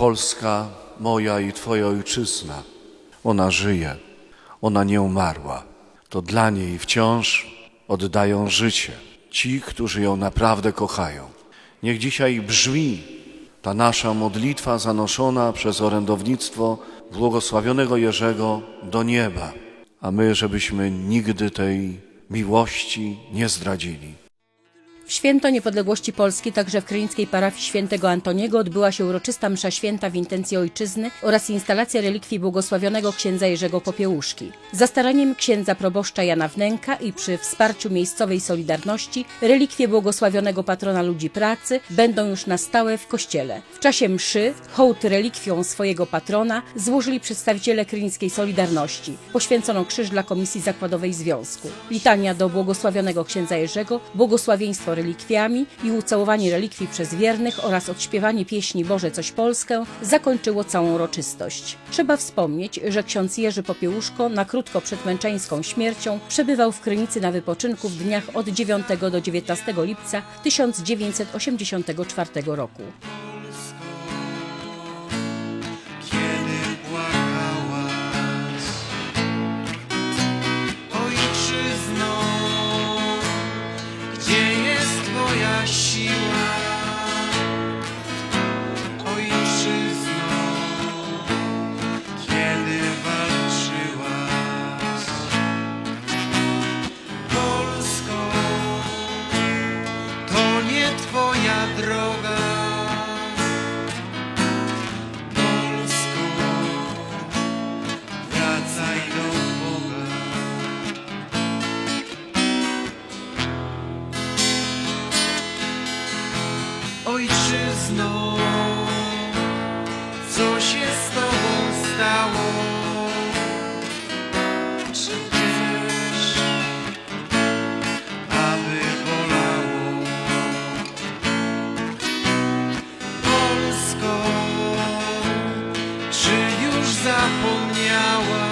Polska moja i Twoja ojczyzna. Ona żyje, ona nie umarła. To dla niej wciąż oddają życie ci, którzy ją naprawdę kochają. Niech dzisiaj brzmi ta nasza modlitwa zanoszona przez orędownictwo błogosławionego Jerzego do nieba, a my, żebyśmy nigdy tej miłości nie zdradzili. W święto niepodległości Polski, także w krynickiej parafii świętego Antoniego, odbyła się uroczysta msza święta w intencji ojczyzny oraz instalacja relikwii błogosławionego księdza Jerzego Popiełuszki. Za staraniem księdza proboszcza Jana Wnęka i przy wsparciu miejscowej Solidarności relikwie błogosławionego patrona ludzi pracy będą już na stałe w kościele. W czasie mszy hołd relikwią swojego patrona złożyli przedstawiciele krynickiej Solidarności. Poświęcono krzyż dla Komisji Zakładowej Związku. Litania do błogosławionego księdza Jerzego, błogosławieństwo relikwiami i ucałowanie relikwii przez wiernych oraz odśpiewanie pieśni Boże coś Polskę zakończyło całą uroczystość. Trzeba wspomnieć, że ksiądz Jerzy Popiełuszko na krótko przed męczeńską śmiercią przebywał w Krynicy na wypoczynku w dniach od 9 do 19 lipca 1984 roku. ojczyzno, co się z tobą stało? Czy chcesz, aby bolało? Polsko, czy już zapomniała?